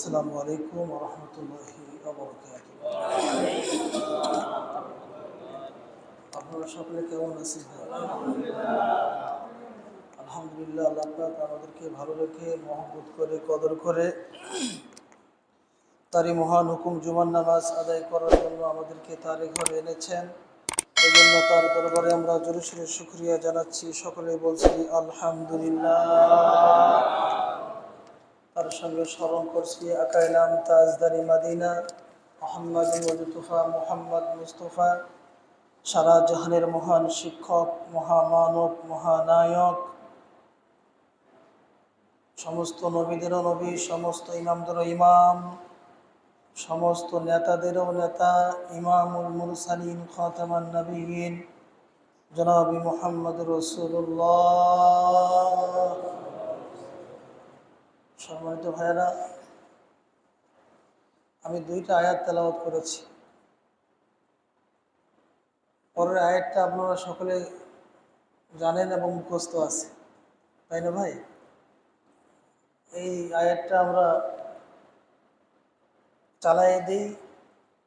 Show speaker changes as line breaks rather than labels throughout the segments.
আসসালামু আলাইকুম রহমতুল্লাহি আপনারা সকলে কেমন আছেন? আলহামদুলিল্লাহ, আল্লাহ আমাদেরকে ভালো রেখে, মহব্বত করে, কদর করে তারই মহান হুকুম জুমান নামাজ আদায় করার জন্য আমাদেরকে তারে ঘরে এনেছেন। এই জন্য তার দরবারে আমরা জোরে সোরে শুক্রিয়া জানাচ্ছি। সকলে বলছি আলহামদুলিল্লাহ। তার সঙ্গে স্মরণ করছি আকাই নাম তাজদারি মাদিনা, মোহাম্মদ মজুতুফা, মোহাম্মদ মুস্তফা, সারা জাহানের মহান শিক্ষক, মহামানব, মহানায়ক, সমস্ত নবীদেরও নবী, সমস্ত ইমামদেরও ইমাম, সমস্ত নেতাদেরও নেতা, ইমামুল মুরসালিন, খাতামান নবীন জনাবি মোহাম্মদ রসুল্লাহ সম্মানিত ভাইয়েরা, আমি দুইটা আয়াত তেলাওয়াত করেছি। পরের আয়াতটা আপনারা সকলে জানেন এবং মুখস্থ আছে। তাই না ভাই? এই আয়াতটা আমরা চালাই দিই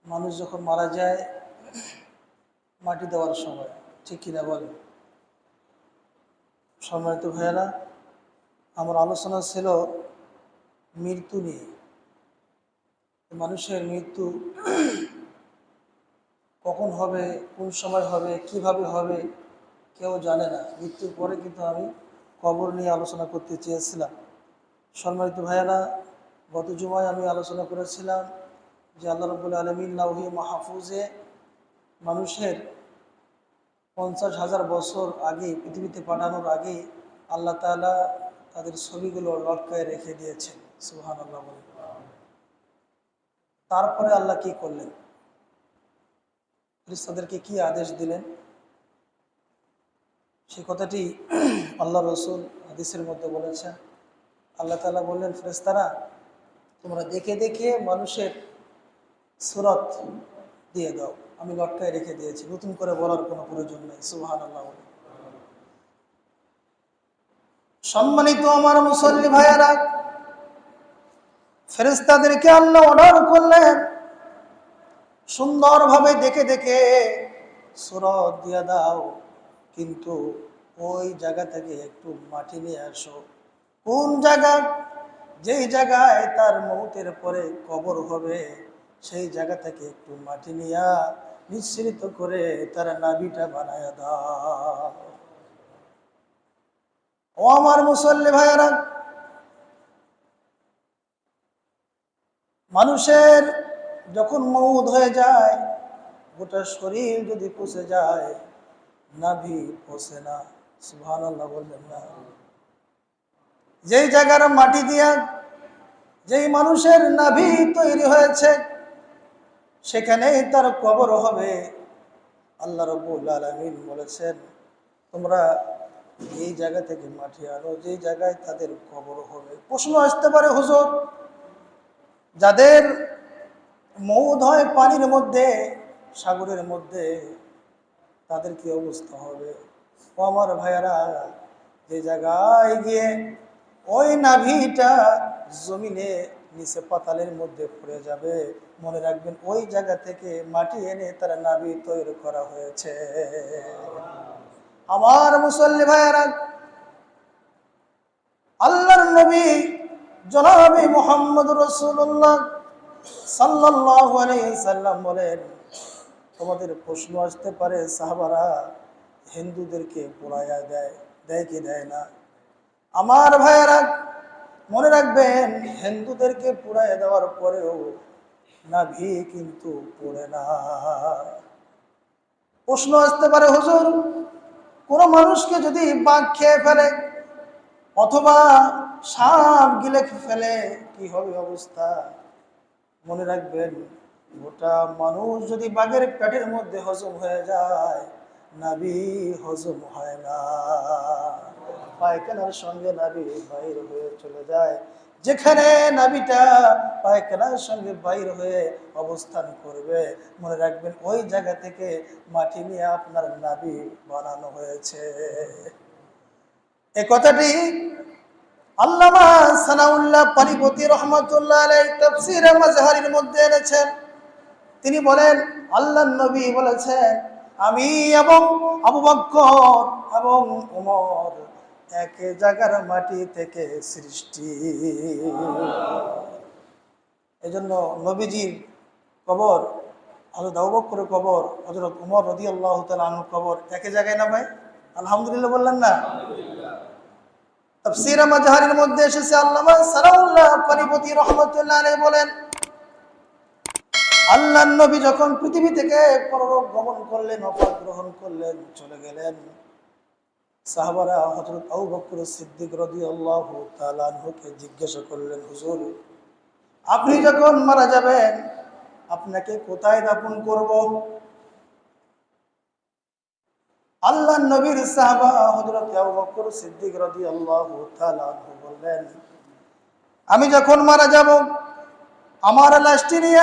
মানুষ যখন মারা যায় মাটি দেওয়ার সময়। ঠিক কিনা বলেন? সম্মানিত ভাইয়েরা, আমার আলোচনা ছিল মৃত্যু নিয়ে। মানুষের মৃত্যু কখন হবে, কোন সময় হবে, কীভাবে হবে, কেউ জানে না। মৃত্যুর পরে কিন্তু আমি কবর নিয়ে আলোচনা করতে চেয়েছিলাম। সম্মানিত ভাইয়েরা, গত জুমায় আমি আলোচনা করেছিলাম যে আল্লাহ রবুল্লা আলমিন লাউহি মাহফুজে মানুষের পঞ্চাশ হাজার বছর আগে, পৃথিবীতে পাঠানোর আগে আল্লাহ তালা তাদের ছবিগুলো লটকায় রেখে দিয়েছেন। সুহান আল্লাহ বলে। তারপরে আল্লাহ কি করলেন? খ্রিস্তাদেরকে কি আদেশ দিলেন? সে কথাটি আল্লাহ রসুল হাদিসের মধ্যে বলেছেন। আল্লাহ তালা বললেন ফেরেস্তারা তোমরা দেখে দেখে মানুষের সুরত দিয়ে দাও। আমি লটকায় রেখে দিয়েছি, নতুন করে বলার কোনো প্রয়োজন নেই সুহান আল্লাহ সম্মানিত আমার মুসল্লি ভাইয়েরা ফেরেস্তাদেরকে আল্লাহ অর্ডার করলেন। সুন্দরভাবে দেখে দেখে সুরত দিয়ে দাও, কিন্তু ওই জায়গা থেকে একটু মাটি নিয়ে আসো। কোন জায়গা? যেই জায়গায় তার মৌতের পরে কবর হবে, সেই জায়গা থেকে একটু মাটি নিয়া মিশ্রিত করে তার নাবিটা বানায় দাও। ও আমার মুসল্লি ভাইয়ারা মানুষের যখন মৌদ হয়ে যায়, গোটা শরীর যদি পুষে যায়, নাভি পোষে না। সুভান আল্লাহ বলবেন না। যেই জায়গার মাটি দিয়া যেই মানুষের নাভি তৈরি হয়েছে, সেখানেই তার কবর হবে। আল্লাহ রবুল আলমিন বলেছেন, তোমরা এই জায়গা থেকে মাটি আনো, যেই জায়গায় তাদের কবর হবে। প্রশ্ন আসতে পারে, হুজুর। যাদের মৌদ হয় পানির মধ্যে, সাগরের মধ্যে তাদের কি অবস্থা হবে? ও আমার ভাইয়ারা, যে জায়গায় গিয়ে ওই নাভিটা জমিনে নিচে পাতালের মধ্যে পড়ে যাবে, মনে রাখবেন ওই জায়গা থেকে মাটি এনে তারা নাভি তৈরি করা হয়েছে। আমার মুসল্লি ভাইয়ারা, আল্লাহর নবী জনাবি মোহাম্মদ রসুল্লাহ সাল্লাহ সাল্লাম বলেন, তোমাদের প্রশ্ন আসতে পারে, সাহাবারা হিন্দুদেরকে পোড়াইয়া দেয় দেয় কি দেয় না? আমার ভাইয়েরা, মনে রাখবেন, হিন্দুদেরকে পুড়াইয়া দেওয়ার পরেও নাভি কিন্তু পড়ে না। প্রশ্ন আসতে পারে, হুজুর, কোনো মানুষকে যদি বাঘ খেয়ে ফেলে অথবা সাপ গিলে ফেলে, কি হবে অবস্থা? মনে রাখবেন, গোটা মানুষ যদি বাঘের পেটের মধ্যে হজম হয়ে যায়, নাবি হজম হয় না। পায়খানার সঙ্গে নাবি বাইর হয়ে চলে যায়। যেখানে নাবিটা পায়খানার সঙ্গে বাইর হয়ে অবস্থান করবে, মনে রাখবেন ওই জায়গা থেকে মাটি নিয়ে আপনার নাবি বানানো হয়েছে। এ কথাটি আল্লামা সানাউল্লাহ পানিপতি রহমতুল্লাহ আলাই তফসির মাজহারির মধ্যে এনেছেন। তিনি বলেন আল্লাহ নবী বলেছেন, আমি এবং আবু বক্কর এবং উমর এক জায়গার মাটি থেকে সৃষ্টি। এই জন্য নবীজির কবর হজরত আবু বক্করের কবর হজরত উমর রদি আল্লাহ তালুর কবর একই জায়গায় না ভাই আলহামদুলিল্লাহ বললেন না। তফসির মাজহারির মধ্যে এসেছে আল্লামা সালাউল্লাহ পানিপতি রহমতুল্লাহ বলেন আল্লাহ নবী যখন পৃথিবী থেকে পরলোক গমন করলেন অপাত গ্রহণ করলেন, চলে গেলেন, সাহাবারা হযরত আবু বকর সিদ্দিক রাদিয়াল্লাহু তাআলা আনহুকে জিজ্ঞাসা করলেন, হুজুর, আপনি যখন মারা যাবেন, আপনাকে কোথায় দাফন করব? আল্লাহ নবীর সাহাবা আবু বকর সিদ্দিক তাআলা আনহু বললেন, আমি যখন মারা যাব, আমার লাশটি নিয়ে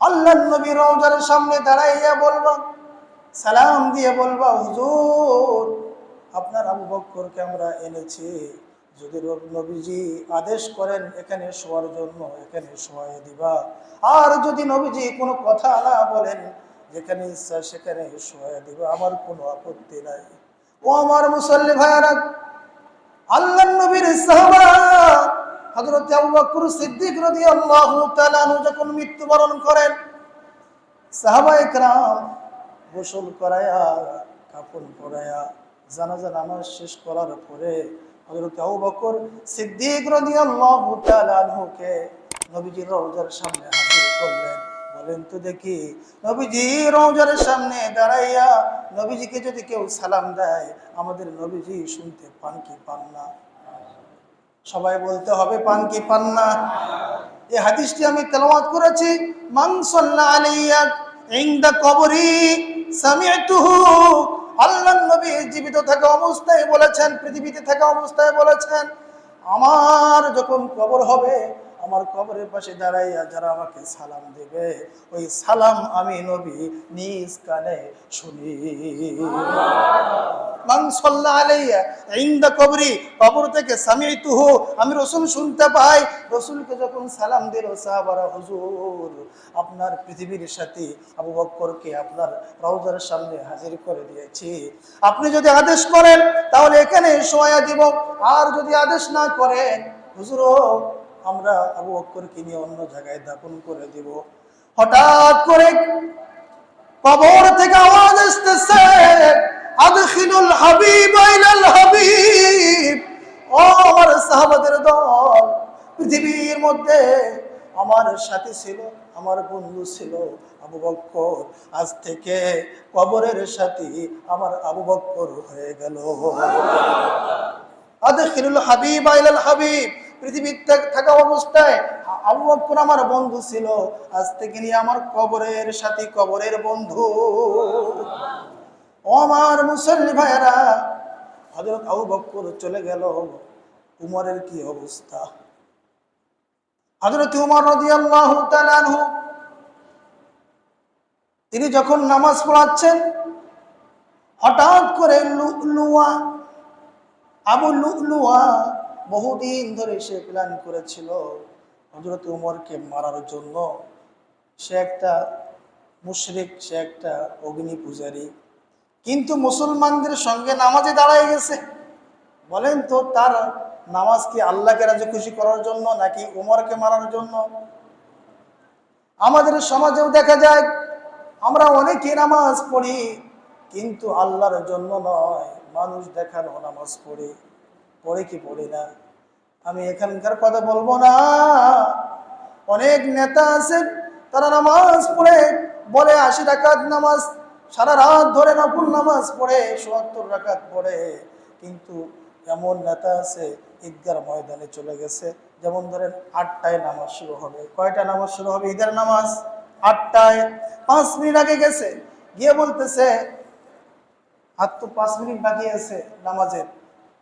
আল্লাহ নবী রওজার সামনে দাঁড়াইয়া বলব, সালাম দিয়ে বলবা, হুজুর, আপনার আবু বক্করকে আমরা এনেছি। যদি রব- নবীজি আদেশ করেন, এখানে শোয়ার জন্য এখানে শোয়াই দিবা। আর যদি নবীজি কোনো কথা না বলেন যেখানে ইচ্ছা সেখানে শোয়াই দিবা, আমার কোনো আপত্তি নাই। ও আমার মুসল্লি ভাইয়ারা আল্লাহ নবীর সাহাবা, হযরত আবু বকর সিদ্দিক রাদিয়াল্লাহু তাআলা আনহু যখন মৃত্যুবরণ করেন, সাহাবা একরাম গোসল করায়া, কাপড় পরায়া, জানাজা নামাজ শেষ করার পরে হযরত আবু বকর সিদ্দিক রাদিয়াল্লাহু তাআলা আনহুকে নবীজির রওজার সামনে হাজির তো দেখি। নবীজি রওজার সামনে দাঁড়াইয়া নবীজিকে যদি কেউ সালাম দেয়, আমাদের নবীজি শুনতে পান কি পান না? সবাই বলতে হবে, পান কি পান না? এই হাদিসটি আমি তেলাওয়াত করেছি সাল্লা আলাইয়া ইনদা কবরি আল্লাহ নবী জীবিত থাকা অবস্থায় বলেছেন, পৃথিবীতে থাকা অবস্থায় বলেছেন, আমার যখন কবর হবে আমার কবরের পাশে দাঁড়াইয়া যারা আমাকে সালাম দেবে, ওই সালাম আমি নবী নিজ কানে শুনি। সালাম দিল আপনার পৃথিবীর সাথী আবু বক্করকে আপনার রওজার সামনে হাজির করে দিয়েছি। আপনি যদি আদেশ করেন, তাহলে এখানে শোয়া দিব আর যদি আদেশ না করেন হুজুর আমরা আবু বক্করকে নিয়ে অন্য জায়গায় দাফন করে দিব। হঠাৎ করে কবর থেকে আওয়াজ আসতেছে, আদখিলুল হাবিব, আইলাল হাবিব। ও আমার সাহাবাদের দল, পৃথিবীর মধ্যে আমার সাথী ছিল, আমার বন্ধু ছিল আবু বক্কর। আজ থেকে কবরের সাথী আমার আবু বক্কর হয়ে গেল। আদখিলুল হাবিব, আইলাল হাবিব। পৃথিবীর থাকা অবস্থায় আবু বকর আমার বন্ধু ছিল। আজ থেকে নিয়ে আমার কবরের সাথী, কবরের বন্ধু। আমার মুসল্লি ভাইয়েরা, হযরত আবু বকর চলে গেল। উমরের কি অবস্থা? হযরত উমর তাআলা আনহু, তিনি যখন নামাজ পড়াচ্ছেন, হঠাৎ করে লুয়া আবু লুলুয়া বহুদিন ধরে সে প্ল্যান করেছিল হজরত উমরকে মারার জন্য। সে একটা মুশরিক, সে একটা অগ্নি পূজারী। কিন্তু মুসলমানদের সঙ্গে নামাজে দাঁড়ায় গেছে। বলেন তো, তার নামাজ কি আল্লাহকে রাজি খুশি করার জন্য নাকি উমরকে মারার জন্য? আমাদের সমাজেও দেখা যায়, আমরা অনেকে নামাজ পড়ি, কিন্তু আল্লাহর জন্য নয়, মানুষ দেখানো নামাজ পড়ি। পড়ে কি পড়ি না? আমি এখানকার কথা বলব না। অনেক নেতা আছেন, তারা নামাজ পড়ে, বলে আশি রাকাত নামাজ, সারা রাত ধরে নফল নামাজ পড়ে সোয়াত্তর রাকাত পড়ে। কিন্তু এমন নেতা আছে, ঈদগার ময়দানে চলে গেছে। যেমন ধরেন, আটটায় নামাজ শুরু হবে। কয়টা নামাজ শুরু হবে ঈদের নামাজ? আটটায়। পাঁচ মিনিট আগে গেছে। গিয়ে বলতেছে আর তো পাঁচ মিনিট বাকি আছে নামাজের।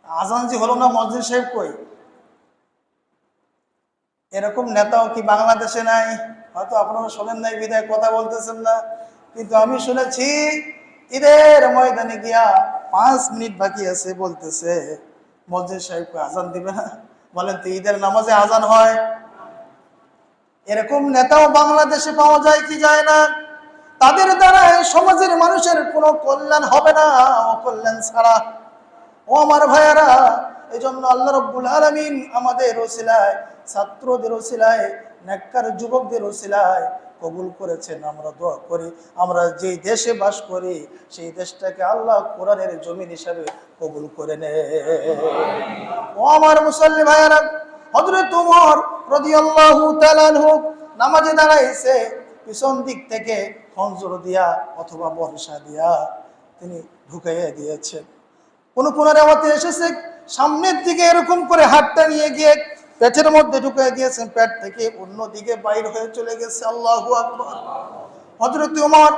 আজান যে হলো না মসজিদ সাহেব কই? এরকম নেতাও কি বাংলাদেশে নাই? হয়তো আপনারা শোনেন নাই বিদায় কথা বলতেছেন না। কিন্তু আমি শুনেছি, ঈদের ময়দানে গিয়া পাঁচ মিনিট বাকি আছে বলতেছে, মসজিদ সাহেব কই আজান দিবে না? বলেন তো ঈদের নামাজে আজান হয়। এরকম নেতাও বাংলাদেশে পাওয়া যায় কি যায় না? তাদের দ্বারা সমাজের মানুষের কোনো কল্যাণ হবে না, অকল্যাণ ছাড়া। ও আমার ভাইয়ারা এই জন্য আল্লাহ রব্বুল আলমিন আমাদের ওসিলায়, ছাত্রদের ওসিলায়, নেককার যুবকদের ওসিলায় কবুল করেছেন। আমরা দোয়া করি, আমরা যেই দেশে বাস করি, সেই দেশটাকে আল্লাহ কোরআনের জমিন হিসাবে কবুল করে নে ও আমার মুসল্লি ভাইয়ারা হজরত উমর রাদিয়াল্লাহু আনহু নামাজে দাঁড়াইছে, পিছন দিক থেকে খঞ্জর দিয়া অথবা বর্ষা দিয়া তিনি ঢুকাইয়া দিয়েছেন। কোন কোন রেওয়াতে এসেছে? সামনের দিকে এরকম করে হাতটা নিয়ে গিয়ে পেটের মধ্যে ঢুকিয়ে গিয়েছেন পেট থেকে অন্য দিকে বাইর হয়ে চলে গেছে। আল্লাহু আকবার। হযরত ওমর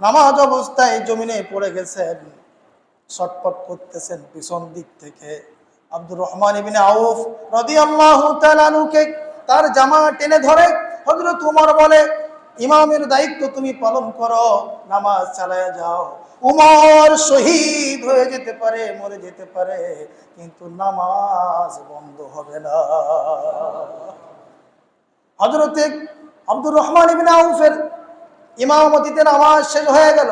নামাজ অবস্থায় জমিনে পড়ে গেছেন শটপট করতেছেন পিছন দিক থেকে। আব্দুর রহমান ইবিনে আউফ রাদিয়াল্লাহু তাআলা আনহুকে তার জামা টেনে ধরে, হযরত ওমর বলে, ইমামের দায়িত্ব তুমি পালন করো, নামাজ চালায় যাও। উমর শহীদ হয়ে যেতে পারে, মরে যেতে পারে, কিন্তু নামাজ বন্ধ হবে না। হজরতে আব্দুর রহমান ইবিন আউফের ইমামতিতে নামাজ শেষ হয়ে গেল।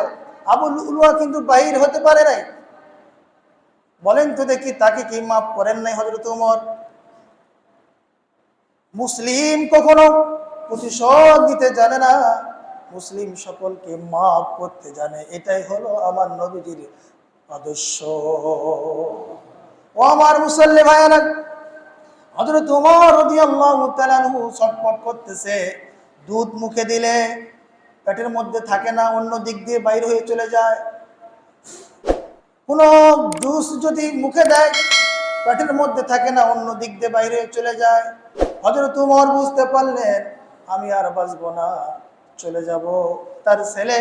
আবুল উলুয়া কিন্তু বাহির হতে পারে নাই। বলেন তো দেখি তাকে কি মাফ করেন নাই হজরত উমর? মুসলিম কখনো প্রতিশোধ দিতে জানে না। মুসলিম সকলকে মাফ করতে জানে। এটাই হলো আমার নবীজির আদর্শ। ও আমার মুসল্লি ভাইয়ারা, হযরত ওমর রাদিয়াল্লাহু তাআলা আনহু ছটফট করতেছে। দুধ মুখে দিলে পেটের মধ্যে থাকে না, অন্য দিক দিয়ে বাইরে হয়ে চলে যায়। কোন জুস যদি মুখে দেয়, পেটের মধ্যে থাকে না, অন্য দিক দিয়ে বাইরে চলে যায়। হজরত উমর বুঝতে পারলেন, আমি আর বাঁচবো না। চলে যাব। তার ছেলে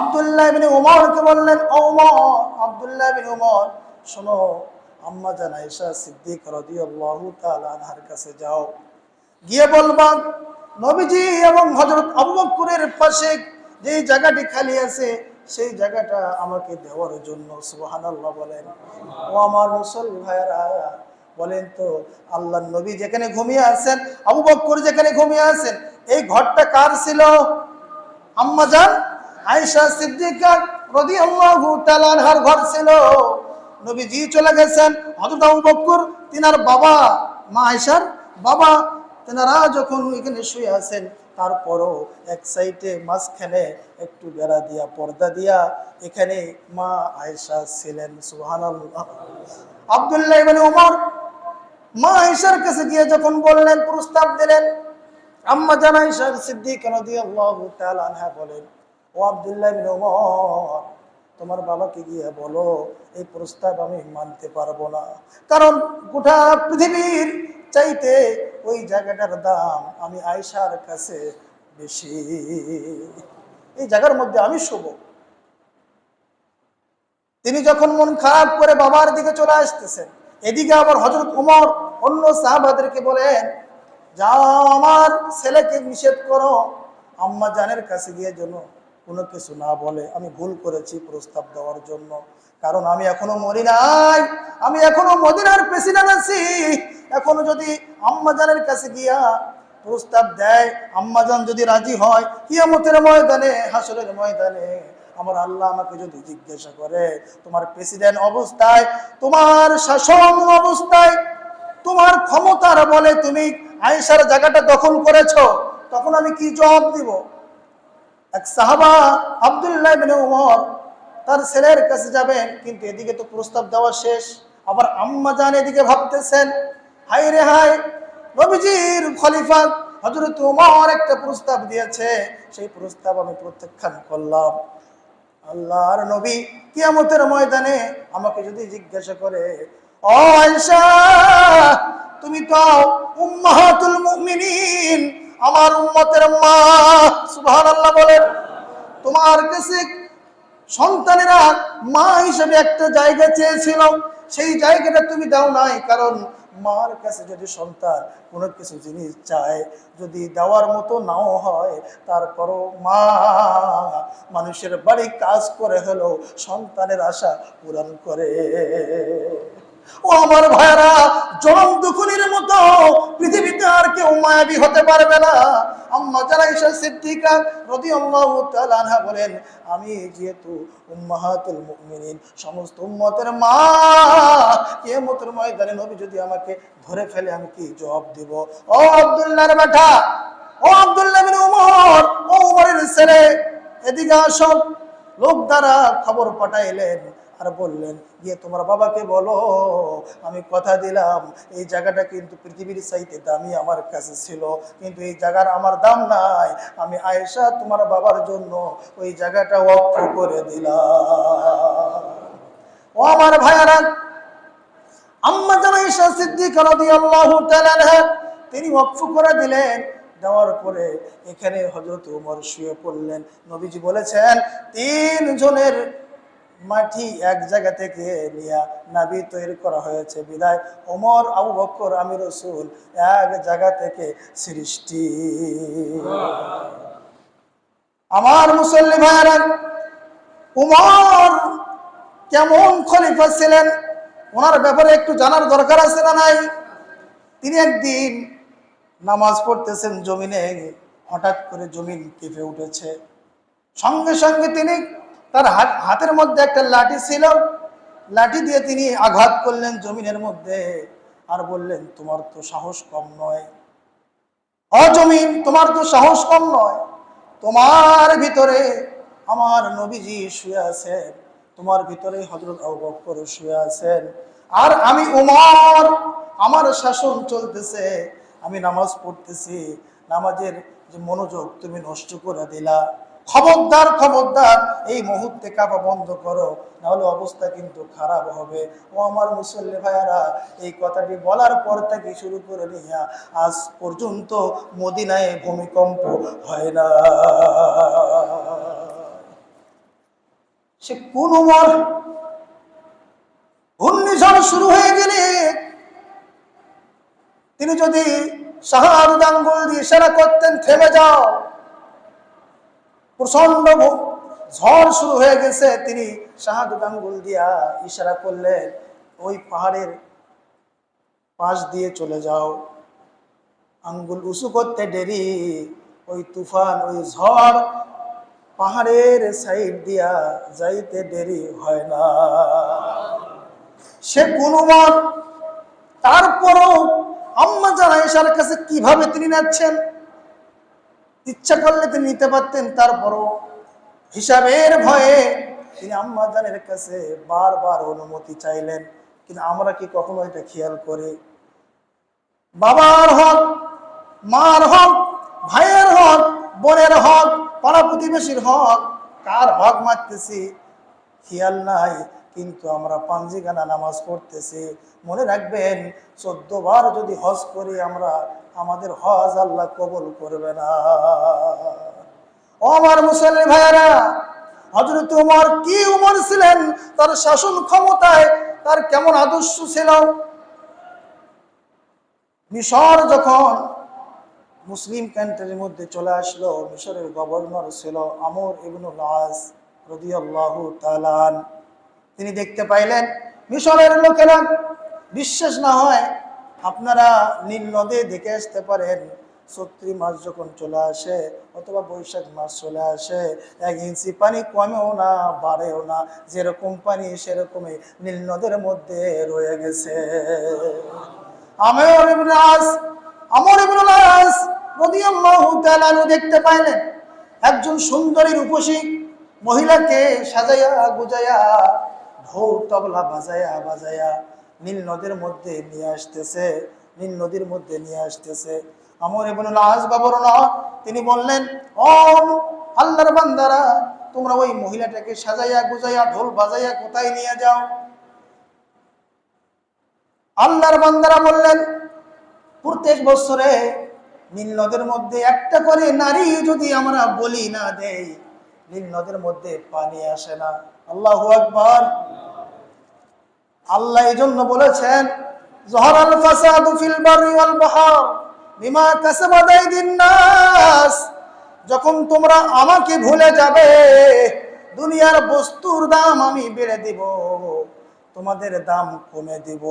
আব্দুল্লাহ বিন উমরকে বললেন, ও উমর, আব্দুল্লাহ বিন উমর, শোনো, আম্মা জান আয়েশা সিদ্দিক রাদিয়াল্লাহু তাআলা আনহার কাছে যাও। গিয়ে বলবা, নবীজি এবং হযরত আবু বকরের পাশে যে জায়গাটি খালি আছে, সেই জায়গাটা আমাকে দেওয়ার জন্য সুবহানাল্লাহ বলেন। ও আমার মুসল্লি ভাইয়েরা, বলেন তো আল্লাহ নবী যেখানে ঘুমিয়ে আছেন, আবু বকর যেখানে ঘুমিয়ে আছেন, এই ঘরটা কার ছিল? আম্মা জান, আয়েশা সিদ্দিকা রাদিয়াল্লাহু তাআলা আনহার ঘর ছিল। নবীজি চলে গেছেন, হযরত আবু বকর, তিনার বাবা, মা আয়েশার বাবা, তেনারা যখন এখানে শুয়ে আছেন, তারপরও এক সাইডে মাঝখানে একটু বেড়া দিয়া, পর্দা দিয়া, এখানে মা আয়েশা ছিলেন, সুবহানাল্লাহ। আব্দুল্লাহ ইবনে ওমর মা আয়েশার কাছে গিয়ে যখন বললেন, প্রস্তাব দিলেন আম্মা জান আয়েশা সিদ্দিক আনহা বলেন, ও আব্দুল্লাহ তোমার বাবাকে গিয়ে বলো, এই প্রস্তাব আমি মানতে পারব না। কারণ গোটা পৃথিবীর চাইতে ওই জায়গাটার দাম আমি আয়সার কাছে বেশি। এই জায়গার মধ্যে আমি শুভ। তিনি যখন মন খারাপ করে বাবার দিকে চলে আসতেছেন, এদিকে আবার হজরত উমর অন্য সাহাবাদেরকে বলেন যাও আমার ছেলেকে নিষেধ করো। আম্মা জানের কাছে গিয়ে যেন কোনো কিছু না বলে, আমি ভুল করেছি প্রস্তাব দেওয়ার জন্য। কারণ আমি এখনও মরি নাই, আমি এখনও মদিনার প্রেসিডেন্ট আছি। এখনও যদি আম্মাজানের কাছে গিয়া প্রস্তাব দেয় আম্মাজান যদি রাজি হয়, কিয়ামতের ময়দানে হাসরের ময়দানে আমার আল্লাহ আমাকে যদি জিজ্ঞাসা করে, তোমার প্রেসিডেন্ট অবস্থায়, তোমার শাসন অবস্থায় তোমার ক্ষমতার বলে তুমি আয়েশার জায়গাটা দখল করেছ, তখন আমি কি জবাব দিব? এক সাহাবা আবদুল্লাহ উমর তার ছেলের কাছে যাবেন, কিন্তু এদিকে তো প্রস্তাব দেওয়া শেষ। আবার আম্মা জান এদিকে ভাবতেছেন হাই রে হাই নবীজির খলিফা হজরত উমর একটা প্রস্তাব দিয়েছে, সেই প্রস্তাব আমি প্রত্যাখ্যান করলাম। আল্লাহর নবী কিয়ামতের ময়দানে আমাকে যদি জিজ্ঞাসা করে তুমি তো উম্মাহাতুল মুমিনিন, আমার উম্মতের মা সুবহানাল্লাহ বলেন, তোমার কাছে সন্তানেরা মা হিসেবে একটা জায়গা চেয়েছিল, সেই জায়গাটা তুমি দাও নাই, কারণ মার কাছে যদি সন্তান কোনো কিছু জিনিস চায়, যদি দেওয়ার মতো নাও হয়, তারপরও মা মানুষের বাড়ি কাজ করে হলেও সন্তানের আশা পূরণ করে। ও আমার ভাইরা, জনম দুখুনির মতো পৃথিবীতে আর কেউ মায়াবী হতে পারবে না। আম্মা যারা ঈশা সিদ্দিকা রাদিয়াল্লাহু তাআলা আনহা বলেন, আমি যেহেতু উম্মাহাতুল মুমিনিন, সমস্ত উম্মতের মা ময়দানে নবী যদি আমাকে ধরে ফেলে, আমি কি জবাব দিব? ও আব্দুল্লাহর বেটা, ও আব্দুল্লাহ বিন ও উমরের ছেলে, এদিকে আসো। লোক দ্বারা খবর পাঠাইলেন আর বললেন, গিয়ে তোমার বাবাকে বলো, আমি কথা দিলাম। এই জায়গাটা কিন্তু পৃথিবীর চাইতে দামি আমার কাছে ছিল। কিন্তু এই জায়গার আমার দাম নাই। আমি আয়েশা, তোমার বাবার জন্য ওই জায়গাটা অক্ষ করে দিলাম। ও আমার ভাইয়ারা, আম্মা জানাইশা সিদ্দিক রাদিয়াল্লাহু তাআলা তিনি ওয়াকফ করে দিলেন। দেওয়ার পরে এখানে হযরত ওমর শুয়ে পড়লেন। নবীজি বলেছেন তিন জনের মাটি এক জায়গা থেকে নিয়ে নাবি তৈরি করা হয়েছে। বিদায়, ওমর, আবু বক্কর আমি রসুল এক জায়গা থেকে সৃষ্টি। আমার মুসল্লি ভাইয়ারা উমর কেমন খলিফা ছিলেন? ওনার ব্যাপারে একটু জানার দরকার আছে না নাই? তিনি একদিন নামাজ পড়তেছেন জমিনে, হঠাৎ করে জমিন কেঁপে উঠেছে। সঙ্গে সঙ্গে তিনি তার হাত- হাতের মধ্যে একটা লাঠি ছিল। লাঠি দিয়ে তিনি আঘাত করলেন জমিনের মধ্যে আর বললেন, তোমার তো সাহস কম নয়। অজমিন তোমার তো সাহস কম নয়। তোমার ভিতরে আমার নবীজি শুয়ে আছেন। তোমার ভিতরে হজরত আবু বকর শুয়ে আছেন। আর আমি উমর, আমার শাসন চলতেছে। আমি নামাজ পড়তেছি। নামাজের যে মনোযোগ তুমি নষ্ট করে দিলা। খবরদার খবরদার, এই মুহূর্তে কাপা বন্ধ করো, নাহলে অবস্থা কিন্তু খারাপ হবে। ও আমার মুসল্লি ভাইয়ারা, এই কথাটি বলার পর থেকে শুরু করে নিয়ে আজ পর্যন্ত মদিনায় ভূমিকম্প হয় না। সে কোন উমর? ঘূর্ণিঝড় শুরু হয়ে গেলে তিনি যদি শাহারুদ আঙ্গুল দিয়ে ইশারা করতেন, থেমে যাও। প্রচণ্ড ঝড় শুরু হয়ে গেছে, তিনি শাহাদুদ আঙ্গুল দিয়া ইশারা করলেন, ওই পাহাড়ের পাশ দিয়ে চলে যাও। আঙ্গুল উঁচু করতে দেরি। ওই তুফান, ওই ঝড় পাহাড়ের সাইড দিয়া যাইতে দেরি হয় না। সে কোনো তারপরও আম্মা জানা এসার কাছে কীভাবে তিনি নাচ্ছেন? ইচ্ছা করলে তিনি নিতে পারতেন, তারপরও হিসাবের ভয়ে তিনি আম্মা জানের কাছে বারবার অনুমতি চাইলেন। কিন্তু আমরা কি কখনো এটা খেয়াল করি? বাবার হক, মার হক, ভাইয়ের হক, বোনের হক, পাড়া প্রতিবেশীর হক, কার হক মারতেছি? খেয়াল নাই, কিন্তু আমরা পাঞ্জিগানা নামাজ পড়তেছি। মনে রাখবেন চোদ্দ বার যদি হজ করি আমরা আমাদের হজ আল্লাহ কবল করবে না। আমার মুসল্লি ভাইয়ারা হজরত উমর কি উমর ছিলেন? তার শাসন ক্ষমতায় তার কেমন আদর্শ ছিল? মিশর যখন মুসলিম কান্ট্রির মধ্যে চলে আসলো, মিশরের গভর্নর ছিল আমর ইবনুল আস তালান তিনি দেখতে পাইলেন, মিশরের লোকেরা বিশ্বাস না হয় আপনারা নীল নদে দেখে আসতে পারেন। সত্রি মাস যখন চলে আসে, অথবা বৈশাখ মাস চলে আসে, এক ইঞ্চি পানি কমেও না, বাড়েও না, যেরকম পানি সেরকমই নীল নদের মধ্যে রয়ে গেছে। আমর ইবনে আস, আমর ইবনে রাদিয়াল্লাহু দেখতে পাইলেন, একজন সুন্দরী রূপসী মহিলাকে সাজাইয়া, গুজাইয়া, ঢোল, তবলা বাজায়া বাজায়া নীল নদীর মধ্যে নিয়ে আসতেছে, নীল নদীর মধ্যে নিয়ে আসতেছে। আমর ইবনে আস বাবরনা তিনি বললেন, ও আল্লাহর বান্দারা, তোমরা ওই মহিলাটাকে সাজাইয়া গুজাইয়া, ঢোল বাজাইয়া কোথায় নিয়ে যাও? আল্লাহর বান্দারা বললেন, প্রত্যেক বছরে নীল নদের মধ্যে একটা করে নারী যদি আমরা বলি না দেই, নীল নদের মধ্যে পানি আসে না। আল্লাহ আকবর। আল্লাহ এই জন্য বলেছেন যখন তোমরা আমাকে ভুলে যাবে, দুনিয়ার বস্তুর দাম আমি বেড়ে দিব, তোমাদের দাম কমে দিব।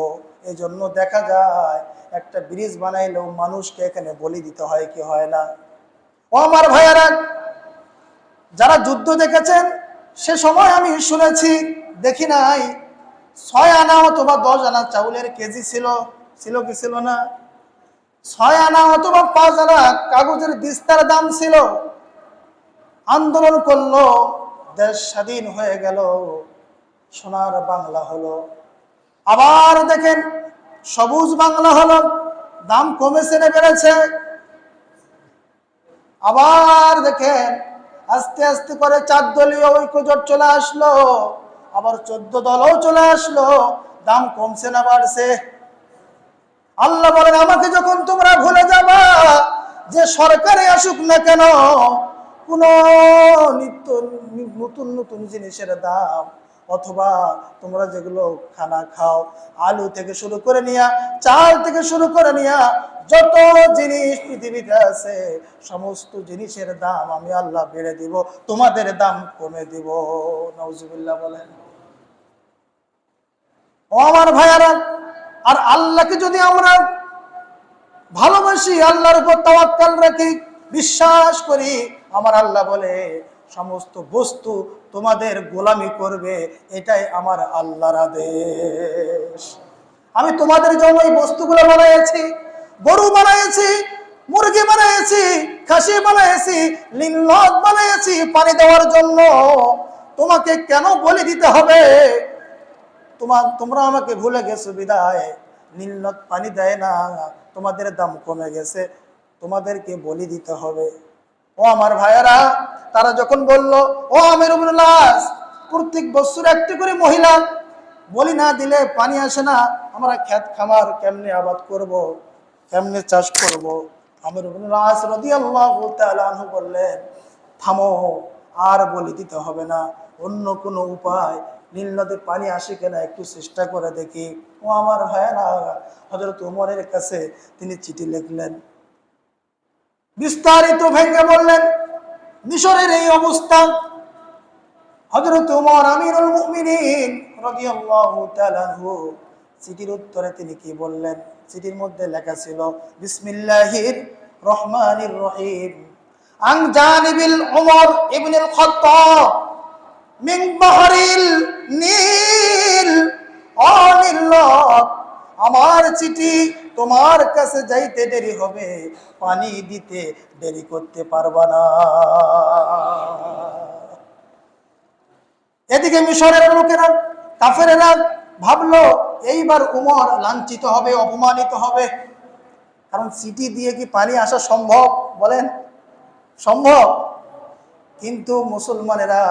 এই জন্য দেখা যায়, একটা ব্রিজ বানাইলেও মানুষকে এখানে বলি দিতে হয়, কি হয় না। ও আমার ভাইয়ারা, যারা যুদ্ধ দেখেছেন, সে সময় আমি শুনেছি, দেখি নাই ছয় আনা অথবা দশ আনা, চাউলের কেজি ছিল ছিল কি ছিল না? ছয় আনা অথবা পাঁচ আনা, কাগজের বিস্তার দাম ছিল। আন্দোলন করল, দেশ স্বাধীন হয়ে গেল, সোনার বাংলা হলো। আবার দেখেন, সবুজ বাংলা হলো, দাম কমেছে না বেড়েছে। আবার দেখেন, আস্তে আস্তে করে চার দলীয় ঐক্যজোট চলে আসলো। আবার চোদ্দ দলও চলে আসলো। দাম কমছে না বাড়ছে। আল্লাহ বলেন, আমাকে যখন তোমরা ভুলে যাবা, যে সরকারে আসুক না কেন, কোন নিত্য নতুন নতুন জিনিসের দাম, অথবা তোমরা যেগুলো খানা খাও, আলু থেকে শুরু করে নিয়া, চাল থেকে শুরু করে নিয়া, যত জিনিস পৃথিবীতে আছে, সমস্ত জিনিসের দাম আমি আল্লাহ বেড়ে দিব, তোমাদের দাম কমে দিব। নজুবিল্লাহ বলেন। ও আমার ভাইয়ারা, আর আল্লাহকে যদি আমরা ভালোবাসি, আল্লাহর উপর তাওয়াক্কাল রাখি, বিশ্বাস করি, আমার আল্লাহ বলে, সমস্ত বস্তু তোমাদের গোলামি করবে, এটাই আমার আল্লাহর আদেশ। আমি তোমাদের জন্য এই বস্তুগুলো বানাইছি গরু বানাইছি মুরগি বানাইছি খাসি বানাইছি লিল্লত বানাইছি পানি দেওয়ার জন্য। তোমাকে কেন বলি দিতে হবে? তোমার, তোমরা আমাকে ভুলে গেছো, বিদায়। নীলনত পানি দেয় না, তোমাদের দাম কমে গেছে, তোমাদেরকে বলি দিতে হবে। ও আমার ভাইয়ারা, তারা যখন বলল, ও আমের প্রত্যেক বছর একটি করে মহিলা, বলি না দিলে পানি আসে না, আমরা খেত খামার কেমনে আবাদ করব, কেমনে চাষ করব? আমের উল্লাস রদি আল্লাহ বললেন, থামো, আর বলি দিতে হবে না, অন্য কোনো উপায় নীল নদে পানি আসে কিনা একটু চেষ্টা করে দেখি। ও আমার ভাইয়েরা হজরত উমরের কাছে তিনি চিঠি লিখলেন। বিস্তারিত ভেঙে বললেন, মিশরের এই অবস্থা। হজরত উমর আমিরুল মুমিনিন রাদিয়াল্লাহু তাআলা আনহু চিঠির উত্তরে তিনি কি বললেন? চিঠির মধ্যে লেখা ছিল, বিসমিল্লাহির রহমানির রহিম। আন জানিবিল উমর ইবনুল খাত্তাব। মিন নীল অনিল আমার চিঠি তোমার কাছে যাইতে দেরি হবে, পানি দিতে দেরি করতে পারবা না। এদিকে মিশরের লোকেরা, কাফেরেরা ভাবলো, এইবার উমর লাঞ্ছিত হবে, অপমানিত হবে। কারণ চিঠি দিয়ে কি পানি আসা সম্ভব? বলেন, সম্ভব। কিন্তু মুসলমানেরা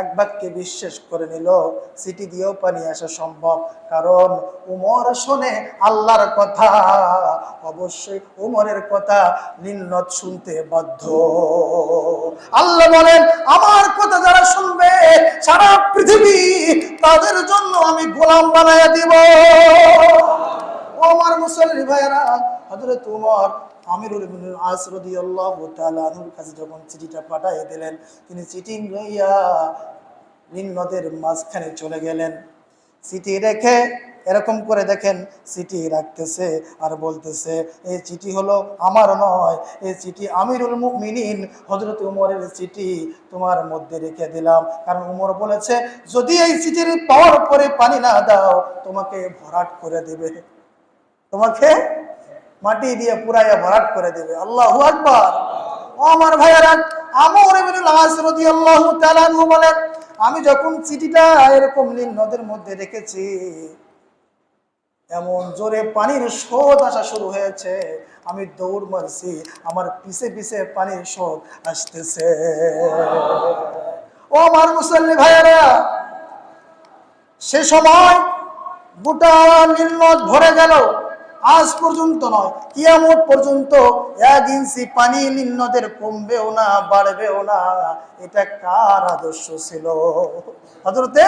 এক বাক্যে বিশ্বাস করে নিল সিটি দিয়েও পানি আসা সম্ভব। কারণ উমর শোনে আল্লাহর কথা অবশ্যই উমরের কথা নিন্নত শুনতে বাধ্য। আল্লাহ বলেন আমার কথা যারা শুনবে সারা পৃথিবী তাদের জন্য আমি গোলাম বানাইয়া দিব। আমার মুসল্লি ভাইয়েরা হজরত উমর আমিরুল ইবনুল আস রাদিয়াল্লাহু তাআলা কাছে যখন চিঠিটা পাঠিয়ে দিলেন, তিনি চিঠি লইয়া নীল নদের মাঝখানে চলে গেলেন। চিঠি রেখে এরকম করে দেখেন, চিঠি রাখতেছে আর বলতেছে, এই চিঠি হলো আমার নয়, এই চিঠি আমিরুল মুমিনিন হজরত উমরের চিঠি তোমার মধ্যে রেখে দিলাম। কারণ উমর বলেছে, যদি এই চিঠির পাওয়ার পরে পানি না দাও, তোমাকে ভরাট করে দেবে। তোমাকে মাটি দিয়ে পুরাইয়া ভরাট করে দেবে। আল্লাহু আকবার। ও আমার ভাইয়ারা, আমর তাআলা আনহু বলেন, আমি যখন চিঠিটা এরকম নীল নদের মধ্যে রেখেছি, এমন জোরে পানির স্রোত আসা শুরু হয়েছে। আমি দৌড় মারছি, আমার পিছে পিছে পানির স্রোত আসতেছে। ও আমার মুসল্লি ভাইয়ারা, সে সময় গোটা নীলনদ ভরে গেল। আজ পর্যন্ত নয়, কিয়ামত পর্যন্ত এক ইঞ্চি পানি নিম্নদের কমবেও না, বাড়বেও না। এটা কার আদর্শ ছিল? হজরতে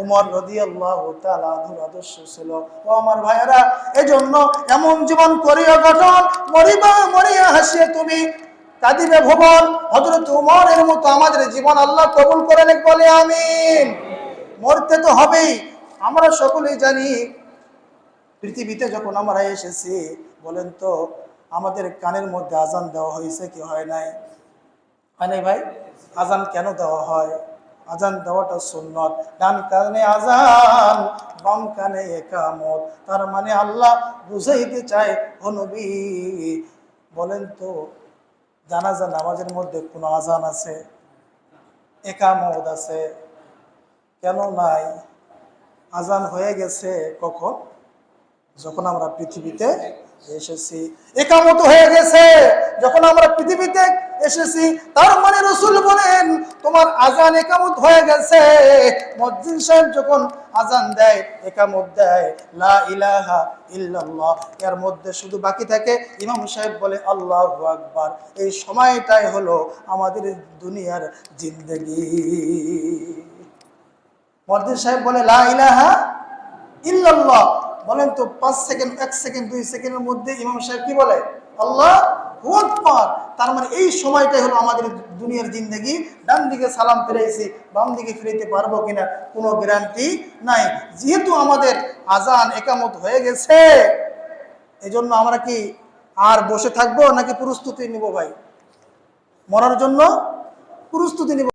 উমর রাদিয়াল্লাহু আনহুর আদর্শ ছিল। ও আমার ভাইয়েরা, এজন্য এমন জীবন করিয়া গঠন, মরিবা, মরিয়া হাসিয়ে তুমি কাদিবে ভুবন। হজরত উমরের মতো আমাদের জীবন আল্লাহ কবুল করে বলে, আমিন। মরতে তো হবেই, আমরা সকলেই জানি পৃথিবীতে যখন আমরা এসেছি, বলেন তো, আমাদের কানের মধ্যে আজান দেওয়া হয়েছে কি হয় নাই? হয় নাই ভাই? আজান কেন দেওয়া হয়? আজান দেওয়াটা সুন্নত। ডান কানে আজান, বাম কানে একামত। তার মানে আল্লাহ বুঝাইতে চায়, ও নবী, বলেন তো, জানাজা নামাজের মধ্যে কোনো আজান আছে? একামত আছে। কেন নাই? আজান হয়ে গেছে কখন? যখন আমরা পৃথিবীতে এসেছি, একামত হয়ে গেছে। যখন আমরা পৃথিবীতে এসেছি, তার মানে রসুল বলেন, তোমার আজান একামত হয়ে গেছে। মসজিদ সাহেব যখন আজান দেয়, একামত দেয়, লা ইলাহা ইল্লাল্লাহ। এর মধ্যে শুধু বাকি থাকে, ইমাম সাহেব বলে, আল্লাহ আকবার। এই সময়টাই হলো আমাদের দুনিয়ার জিন্দগি। মসজিদ সাহেব বলে, লা ইলাহা ইল্লাল্লাহ। বলেন তো, পাঁচ সেকেন্ড, এক সেকেন্ড, দুই সেকেন্ডের মধ্যে ইমাম সাহেব কি বলে? আল্লাহ তার মানে এই সময়টাই হলো আমাদের দুনিয়ার জিন্দগি। ডান দিকে সালাম ফিরেছি বাম দিকে ফিরাইতে পারব কিনা কোনো গ্যারান্টি নাই। যেহেতু আমাদের আজান একামত হয়ে গেছে, এজন্য আমরা কি আর বসে থাকব নাকি প্রস্তুতি নিব ভাই? মরার জন্য প্রস্তুতি নিব।